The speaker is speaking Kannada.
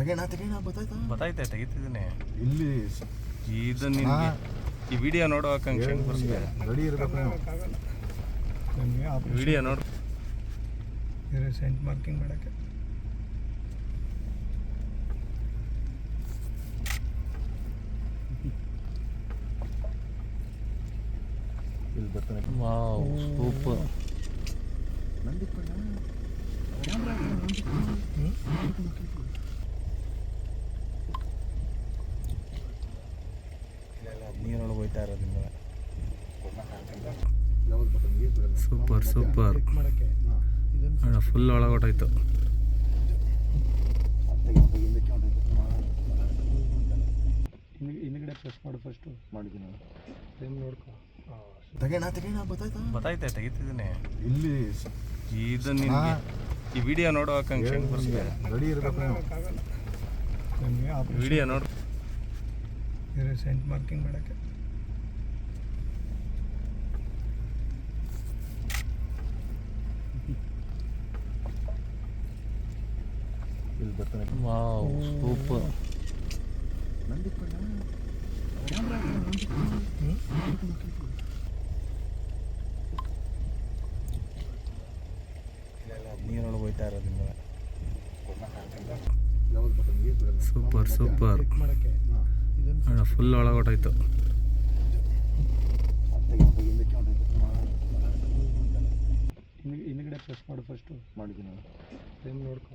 ತೆಗೆಣ ತೆಗೆಣ ಗೊತ್ತಾಯ್ತಾ ಗೊತ್ತಾಯ್ತಾ ತೆಗಿತಿದ್ದೀನಿ. ಇಲ್ಲಿ ಇದು ನಿನಗೆ ಈ ವಿಡಿಯೋ ನೋಡೋ ಆಕಾಂಕ್ಷೆ ಹೆಂಗ್ ಬರುತ್ತೆ ರೆಡಿ ಇರಬೇಕು ನೀವು. ನನಗೆ ಆಪರೇಷನ್ ವಿಡಿಯೋ ನೋಡು. ಬೇರೆ ಸೆಂಟ್ ಮಾರ್ಕಿಂಗ್ ಮಾಡೋಕ್ಕೆ. ಇಲ್ಲಿ ಬರ್ತಾನೆ. Wow super. ನೀರೊಳಗೆ ಹೋಯ್ತಾ ಇರೋದ್ರಿಂದ. ಸೂಪರ್ ಸೂಪರ್ ಇದನ್ನು ಫುಲ್ ಒಳಗೊಟ್ಟಾಯ್ತು ಹಿಂದ್ಗಡೆ ಪ್ರೆಸ್ ಮಾಡು ಫಸ್ಟು ಮಾಡಿದ್ದೀನಿ ಫ್ರೇಮ್ ನೋಡ್ಕೊ. ತೆಗೆಣ ತೆಗೆಣ ಗೊತ್ತಾಯ್ತಾ ಗೊತ್ತಾಯ್ತಾ ತೆಗಿತಿದ್ದೀನಿ. ಇಲ್ಲಿ ಇದು ನಿನಗೆ ಈ ವಿಡಿಯೋ ನೋಡೋ ಕಂಕ್ಷನ್ ಹೆಂಗ್ ಬರುತ್ತೆ ರೆಡಿ ಇರಬೇಕು ವಿಡಿಯೋ ನೋಡು ಬೇರೆ ಸೆಂಟ್ ಮಾರ್ಕಿಂಗ್ ಮಾಡೋಕ್ಕೆ ಇಲ್ಲಿ ಬರ್ತಾನೆ ವಾವ್ ಸೂಪರ್ ನೀರೊಳಗೆ ಹೋಯ್ತಾ ಇರೋದ್ರಿಂದ ಯಾವಾಗ ಬರ್ತಾನೆ ನೀರು ಬಿಡಲ್ಲ ಸೂಪರ್ ಸೂಪರ್ ಕ್ಲಿಕ್ ಮಾಡೋಕ್ಕೆ ಇದನ್ನು ಫುಲ್ ಒಳಗೊಟ್ಟೋಯ್ತು ಹಿಂದ್ಗಡೆ ಪ್ರೆಸ್ ಮಾಡು ಫಸ್ಟು ಮಾಡಿದ್ದೀನಿ ಟೈಮ್ ನೋಡ್ಕೊ.